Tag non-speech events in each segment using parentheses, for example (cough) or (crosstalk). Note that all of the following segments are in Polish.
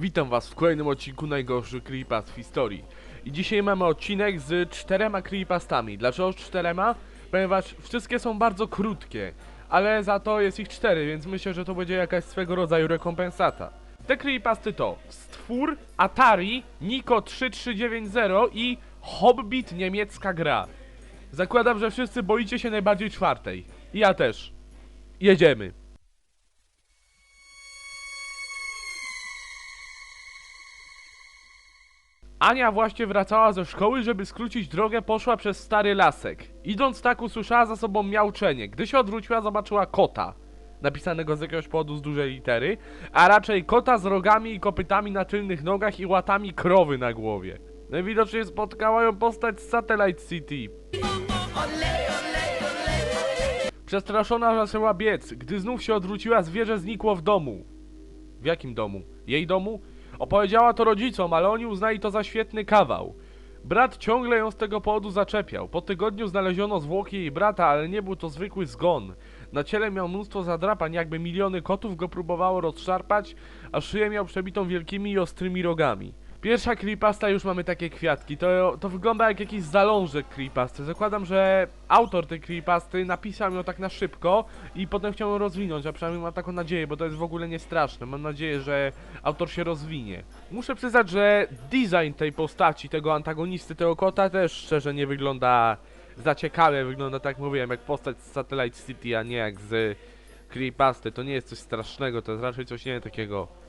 Witam was w kolejnym odcinku najgorszych creepypast w historii. I dzisiaj mamy odcinek z czterema creepypastami. Dlaczego czterema? Ponieważ wszystkie są bardzo krótkie, ale za to jest ich cztery, więc myślę, że to będzie jakaś swego rodzaju rekompensata. Te creepypasty to Stwór, Atari, Niko 3390 i Hobbit niemiecka gra. Zakładam, że wszyscy boicie się najbardziej czwartej. I ja też. Jedziemy. Ania właśnie wracała ze szkoły, żeby skrócić drogę, poszła przez stary lasek. Idąc tak usłyszała za sobą miauczenie. Gdy się odwróciła, zobaczyła kota. Napisanego z jakiegoś powodu z dużej litery, a raczej kota z rogami i kopytami na tylnych nogach i łatami krowy na głowie. Najwidoczniej spotkała ją postać z Satellite City. Przestraszona zaczęła biec. Gdy znów się odwróciła, zwierzę znikło w domu. W jakim domu? Jej domu? Opowiedziała to rodzicom, ale oni uznali to za świetny kawał. Brat ciągle ją z tego powodu zaczepiał. Po tygodniu znaleziono zwłoki jej brata, ale nie był to zwykły zgon. Na ciele miał mnóstwo zadrapań, jakby miliony kotów go próbowało rozszarpać, a szyję miał przebitą wielkimi i ostrymi rogami. Pierwsza creepypasta już mamy takie kwiatki. To, to wygląda jak jakiś zalążek creepypasty. Zakładam, że autor tej creepypasty napisał ją tak na szybko i potem chciał ją rozwinąć, a przynajmniej mam taką nadzieję, bo to jest w ogóle nie straszne. Mam nadzieję, że autor się rozwinie. Muszę przyznać, że design tej postaci, tego antagonisty, tego kota też szczerze nie wygląda za ciekawie. Wygląda tak jak mówiłem, jak postać z Satellite City, a nie jak z creepypasty. To nie jest coś strasznego, to jest raczej coś nie takiego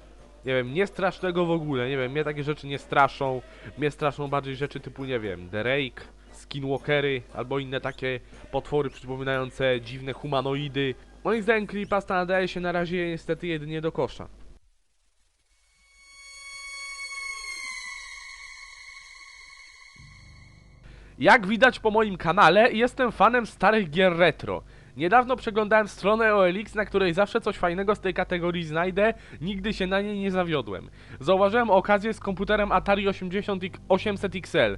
nie wiem, nie strasznego w ogóle, nie wiem, mnie takie rzeczy nie straszą, mnie straszą bardziej rzeczy typu, nie wiem, The Rake, Skinwalkery, albo inne takie potwory przypominające dziwne humanoidy. Moim zdaniem Creepypasta nadaje się na razie niestety jedynie do kosza. Jak widać po moim kanale, jestem fanem starych gier retro. Niedawno przeglądałem stronę OLX, na której zawsze coś fajnego z tej kategorii znajdę, nigdy się na niej nie zawiodłem. Zauważyłem okazję z komputerem Atari 80 X- 800 XL.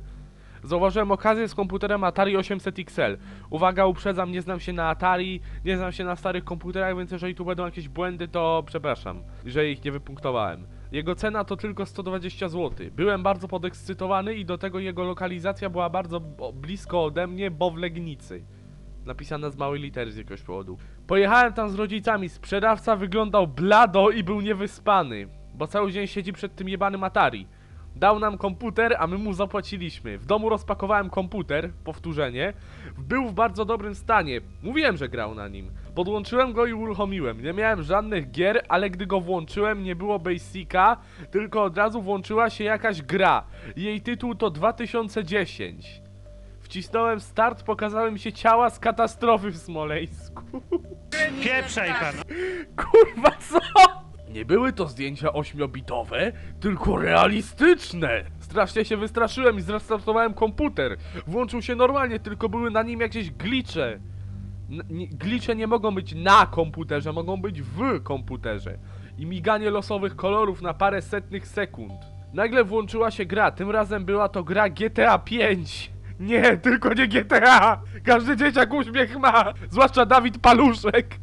Zauważyłem okazję z komputerem Atari 800 XL. Uwaga, uprzedzam, nie znam się na Atari, nie znam się na starych komputerach, więc jeżeli tu będą jakieś błędy, to przepraszam, że ich nie wypunktowałem. Jego cena to tylko 120 zł. Byłem bardzo podekscytowany i do tego jego lokalizacja była bardzo blisko ode mnie, bo w Legnicy. Napisane z małej litery z jakiegoś powodu. Pojechałem tam z rodzicami, sprzedawca wyglądał blado i był niewyspany, bo cały dzień siedzi przed tym jebanym Atari. Dał nam komputer, a my mu zapłaciliśmy. W domu rozpakowałem komputer, powtórzenie. Był w bardzo dobrym stanie. Mówiłem, że grał na nim. Podłączyłem go i uruchomiłem. Nie miałem żadnych gier, ale gdy go włączyłem, nie było Basica, tylko od razu włączyła się jakaś gra. Jej tytuł to 2010. Wcisnąłem start, pokazały mi się ciała z katastrofy w Smoleńsku. Pieprzaj pan! Kurwa, co? Nie były to zdjęcia ośmiobitowe, tylko realistyczne. Strasznie się wystraszyłem i zrestartowałem komputer. Włączył się normalnie, tylko były na nim jakieś glicze. Glicze nie mogą być na komputerze, mogą być w komputerze. I miganie losowych kolorów na parę setnych sekund. Nagle włączyła się gra, tym razem była to gra GTA 5. Nie, tylko nie GTA! Każdy dzieciak uśmiech ma! Zwłaszcza Dawid Paluszek!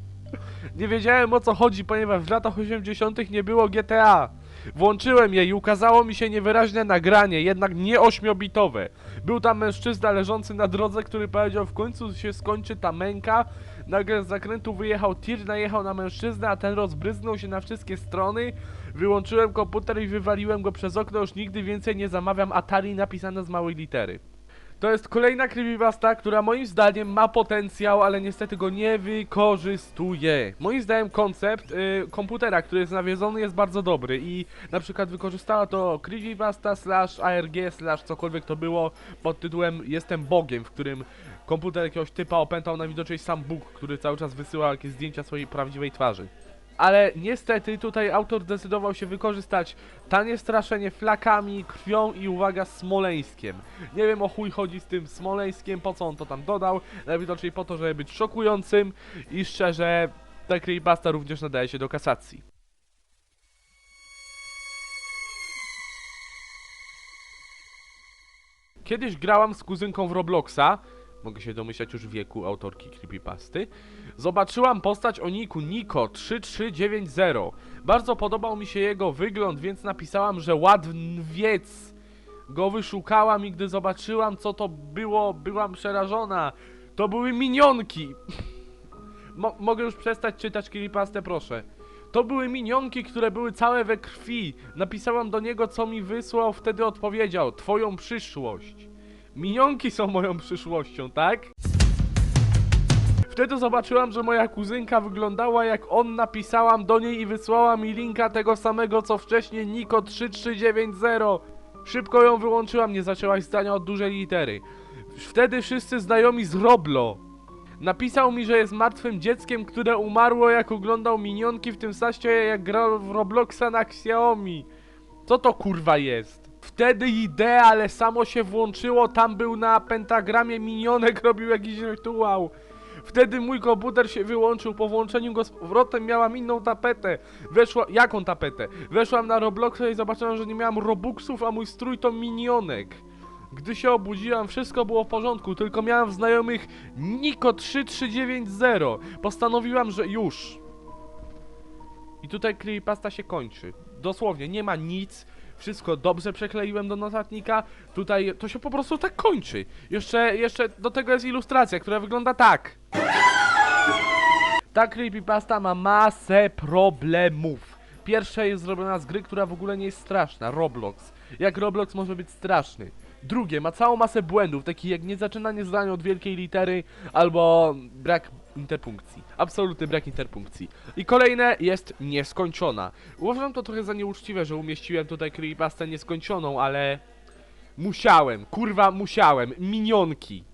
Nie wiedziałem o co chodzi, ponieważ w latach 80. nie było GTA. Włączyłem je i ukazało mi się niewyraźne nagranie, jednak nie ośmiobitowe. Był tam mężczyzna leżący na drodze, który powiedział w końcu się skończy ta męka. Nagle z zakrętu wyjechał tir, najechał na mężczyznę, a ten rozbryznął się na wszystkie strony. Wyłączyłem komputer i wywaliłem go przez okno, już nigdy więcej nie zamawiam Atari napisane z małej litery. To jest kolejna creepypasta, która moim zdaniem ma potencjał, ale niestety go nie wykorzystuje. Moim zdaniem koncept y, komputera, który jest nawiedzony jest bardzo dobry i na przykład wykorzystała to creepypasta slash ARG slash cokolwiek to było pod tytułem Jestem Bogiem, w którym komputer jakiegoś typa opętał najwidoczniej sam Bóg, który cały czas wysyłał jakieś zdjęcia swojej prawdziwej twarzy. Ale niestety tutaj autor zdecydował się wykorzystać tanie straszenie flakami, krwią i uwaga smoleńskiem. Nie wiem o chuj chodzi z tym smoleńskiem, po co on to tam dodał, najwidoczniej po to, żeby być szokującym i szczerze, ta creepypasta również nadaje się do kasacji. Kiedyś grałam z kuzynką w Robloxa, mogę się domyślać już wieku autorki creepypasty. Zobaczyłam postać o niku Niko 3390. Bardzo podobał mi się jego wygląd, więc napisałam, że ładwiec. Go wyszukałam i gdy zobaczyłam, co to było, byłam przerażona. To były minionki. Mo mogę już przestać czytać creepypastę, proszę. To były minionki, które były całe we krwi. Napisałam do niego, co mi wysłał, wtedy odpowiedział: Twoją przyszłość. Minionki są moją przyszłością, tak? Wtedy zobaczyłam, że moja kuzynka wyglądała jak on, napisałam do niej i wysłała mi linka tego samego co wcześniej Niko 3390. Szybko ją wyłączyłam, nie zaczęłaś zdania od dużej litery. Wtedy wszyscy znajomi z Roblo. Napisał mi, że jest martwym dzieckiem, które umarło jak oglądał minionki w tym saście jak grał w Robloxa na Xiaomi. Co to kurwa jest? Wtedy idea, ale samo się włączyło, tam był na pentagramie minionek, (laughs) robił jakiś rytuał. Wtedy mój komputer się wyłączył, po włączeniu go z powrotem miałam inną tapetę. Weszła, jaką tapetę? Weszłam na Robloxa i zobaczyłam, że nie miałam robuxów, a mój strój to minionek. Gdy się obudziłam, wszystko było w porządku, tylko miałam znajomych Niko 3390. Postanowiłam, że już. I tutaj creepypasta się kończy. Dosłownie, nie ma nic. Wszystko dobrze przekleiłem do notatnika. Tutaj to się po prostu tak kończy. Jeszcze, jeszcze do tego jest ilustracja, która wygląda tak. Ta creepypasta ma masę problemów. Pierwsza jest zrobiona z gry, która w ogóle nie jest straszna, Roblox. Jak Roblox może być straszny? Drugie, ma całą masę błędów, takich jak niezaczynanie zdania od wielkiej litery, albo brak interpunkcji. Absolutny brak interpunkcji. I kolejne jest nieskończona. Uważam to trochę za nieuczciwe, że umieściłem tutaj creepypastę nieskończoną, ale... Musiałem, kurwa musiałem, minionki.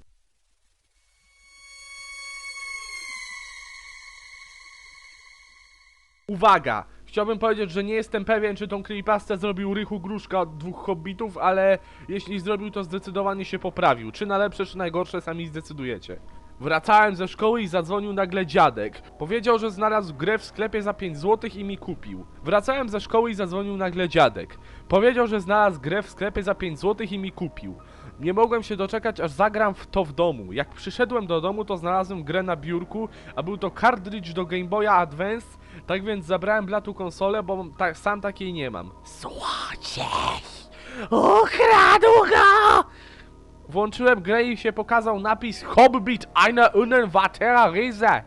Uwaga! Chciałbym powiedzieć, że nie jestem pewien, czy tą creepypastę zrobił Rychu Gruszka od dwóch hobbitów, ale jeśli zrobił, to zdecydowanie się poprawił. Czy na lepsze, czy najgorsze, sami zdecydujecie. Wracałem ze szkoły i zadzwonił nagle dziadek. Powiedział, że znalazł grę w sklepie za 5 zł i mi kupił. Wracałem ze szkoły i zadzwonił nagle dziadek. Powiedział, że znalazł grę w sklepie za 5 zł i mi kupił. Nie mogłem się doczekać, aż zagram w to w domu. Jak przyszedłem do domu, to znalazłem grę na biurku, a był to cartridge do Game Boya Advance, tak więc zabrałem blatu konsolę, bo ta, sam takiej nie mam. Złodziej! Ukradł go! Włączyłem grę i się pokazał napis Hobbit eine unwatere Reise.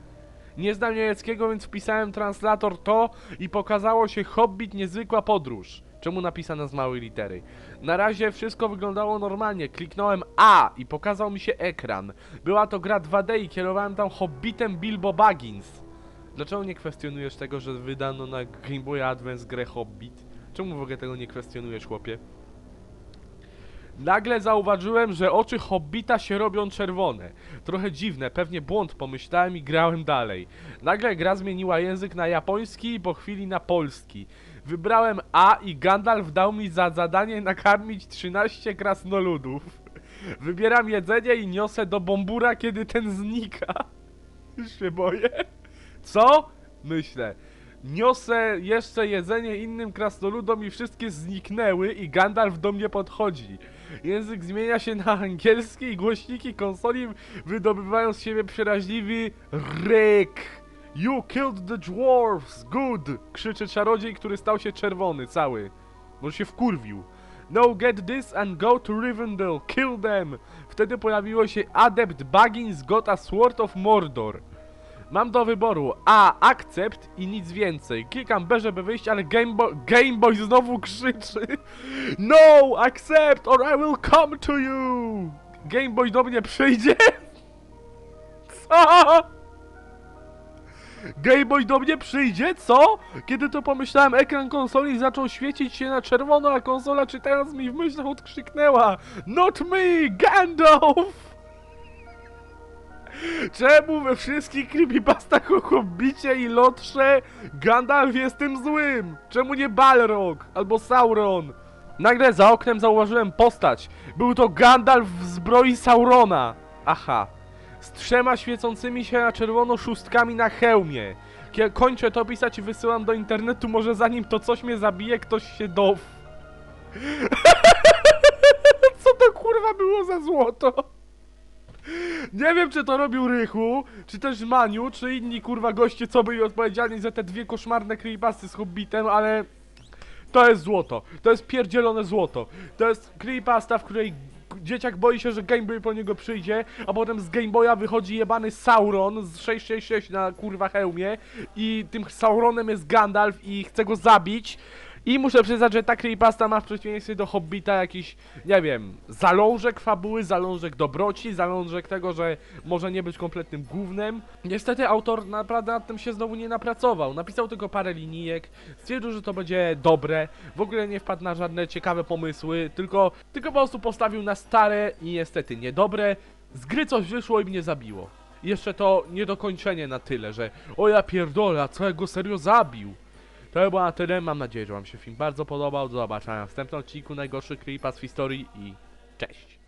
Nie znam niemieckiego, więc wpisałem translator to i pokazało się Hobbit niezwykła podróż. Czemu napisane z małej litery? Na razie wszystko wyglądało normalnie. Kliknąłem A i pokazał mi się ekran. Była to gra 2D i kierowałem tam Hobbitem Bilbo Baggins. Dlaczego nie kwestionujesz tego, że wydano na Game Boy Advance grę Hobbit? Czemu w ogóle tego nie kwestionujesz, chłopie? Nagle zauważyłem, że oczy Hobbita się robią czerwone. Trochę dziwne, pewnie błąd pomyślałem i grałem dalej. Nagle gra zmieniła język na japoński i po chwili na polski. Wybrałem A i Gandalf dał mi za zadanie nakarmić 13 krasnoludów. Wybieram jedzenie i niosę do Bombura, kiedy ten znika. (laughs) Już się boję. Co? Myślę. Niosę jeszcze jedzenie innym krasnoludom i wszystkie zniknęły i Gandalf do mnie podchodzi. Język zmienia się na angielski i głośniki konsoli wydobywają z siebie przeraźliwy ryk. You killed the dwarfs, good! Krzyczy czarodziej, który stał się czerwony cały. Może się wkurwił. No get this and go to Rivendell, kill them! Wtedy pojawiło się Adept Baggins got a Sword of Mordor. Mam do wyboru A. Akcept i nic więcej. Klikam B, żeby wyjść, ale Game Boy, Game Boy znowu krzyczy (laughs) No! Accept or I will come to you! Game Boy do mnie przyjdzie? (laughs) Co? Game Boy do mnie przyjdzie? Co? Kiedy to pomyślałem, ekran konsoli zaczął świecić się na czerwono, a konsola czytając mi w myślach odkrzyknęła Not me, Gandalf! Czemu we wszystkich creepypastach o Hobbicie i Lotrze Gandalf jest tym złym? Czemu nie Balrog albo Sauron? Nagle za oknem zauważyłem postać. Był to Gandalf w zbroi Saurona. Aha. Z trzema świecącymi się na czerwono szóstkami na hełmie. Kie kończę to pisać i wysyłam do internetu, może zanim to coś mnie zabije, ktoś się dow... (laughs) Co to kurwa było za złoto? Nie wiem, czy to robił Rychu, czy też Maniu, czy inni kurwa goście, co byli odpowiedzialni za te dwie koszmarne creepypasty z Hobbitem, ale to jest złoto. To jest pierdzielone złoto. To jest creepypasta, w której dzieciak boi się, że Game Boy po niego przyjdzie, a potem z Game Boya wychodzi jebany Sauron z 666 na kurwa hełmie i tym Sauronem jest Gandalf i chce go zabić. I muszę przyznać, że ta creepypasta ma w przeciwieństwie do Hobbita jakiś, nie wiem, zalążek fabuły, zalążek dobroci, zalążek tego, że może nie być kompletnym głównym. Niestety autor naprawdę nad tym się znowu nie napracował. Napisał tylko parę linijek, stwierdził, że to będzie dobre, w ogóle nie wpadł na żadne ciekawe pomysły, tylko, tylko po prostu postawił na stare i niestety niedobre. Z gry coś wyszło i mnie zabiło. Jeszcze to niedokończenie na tyle, że o ja pierdolę, co ja go serio zabił? To była na tyle. Mam nadzieję, że Wam się film bardzo podobał. Do zobaczenia w następnym odcinku najgorszych creepas w historii i cześć!